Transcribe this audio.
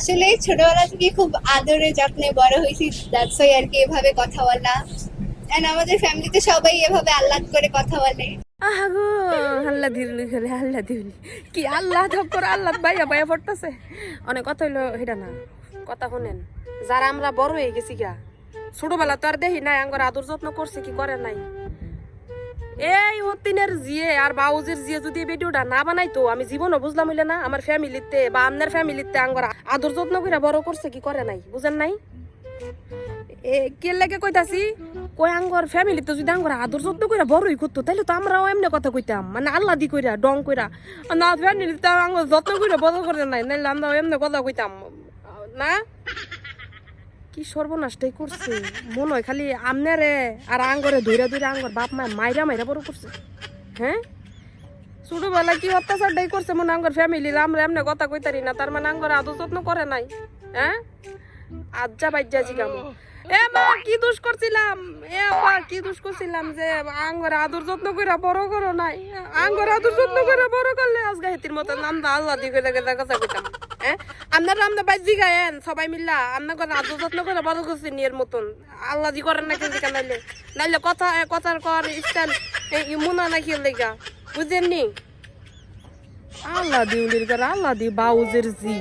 আসলে ছোটবেলা থেকে খুব আদরে যত্নে বড় হয়েছি দ্যাটস ওয়াই আর কি এভাবে কথা বলা এন্ড আমাদের ফ্যামিলিতে সবাই এভাবে আহ্লাদ করে কথা বলে। আহা গো আল্লাহ দিলি খেলে আল্লাহ দিলি কি আল্লাহ ধপ করে আল্লাহ বাইয়া বাইয়া পড়তেছে। অনেক কথা হইল সেটা না, কথা শুনেন। যারা আমরা বড় হয়ে গেছি গা ছোটবেলা তো আর দেখি নাই, আঙ্গর আদর যত্ন করছে, কি করে নাই। এই হতিনের জিয়ে আর বাউজের জিয়ে যদি ভিডিওটা না বানাইতো, আমি জীবনও বুঝলাম হইলে না। আমার ফ্যামিলিতে বা আপনার ফ্যামিলিতে আঙ্গর আদর যত্ন করে বড় করছে কি করে নাই, বুঝেন নাই? এ, কে লাগে কইতাছি? কই আঙ্গর ফ্যামিলি তো যদি আঙ্গর আদর যত্ন কইরা বড়ই করতো তাহলে তো আমরাও এমনি কথা কইতাম। মানে আল্লাহ দি কইরা, ডং কইরা। না ফ্যামিলি তো আঙ্গর যত্ন কইরা বড় করে নাই, নাইলে আমরা এমনি কথা কইতাম। না? কি সর্বনাশটাই করছে? মনে হয় খালি আমনেরে আর আঙ্গরে ধইরা ধইরা আঙ্গর বাপ মা মাইরা মাইরা বড় করছে। হ্যাঁ? ছোটবেলায় কি অত্যাচারটাই করছে মনে আঙ্গর ফ্যামিলির আমরা এমনি কথা কইতারি না, তার মানে আঙ্গর আদর যত্ন করে নাই। হ্যাঁ? আজ্জা বাইজ্জা জিগাম। এ মা, কি দোষ করছিলাম? এ মা, কি দোষ করছিলাম যে আঙ্গর আদর যত্ন করে বড় করো নাই? আঙ্গর আদর যত্ন করে বড় করলে আজকে হেতির মতো নাম দা আল্লাহ দি করে গেলে কথা কইতাম আপনারা আমরা বাইর জিগায়েন সবাই মিল্লা। আপনার আদর যত্ন করে বড় করছি নিয়ের মতন। আল্লাহ জি করেন নাকি দিকা নাইলে? নাইলে কথা কথার কর স্টাইল মুনা নাকি লেগা? বুঝেননি? আল্লাহ দি উলির করে আল্লাহ দি বাউজের জি।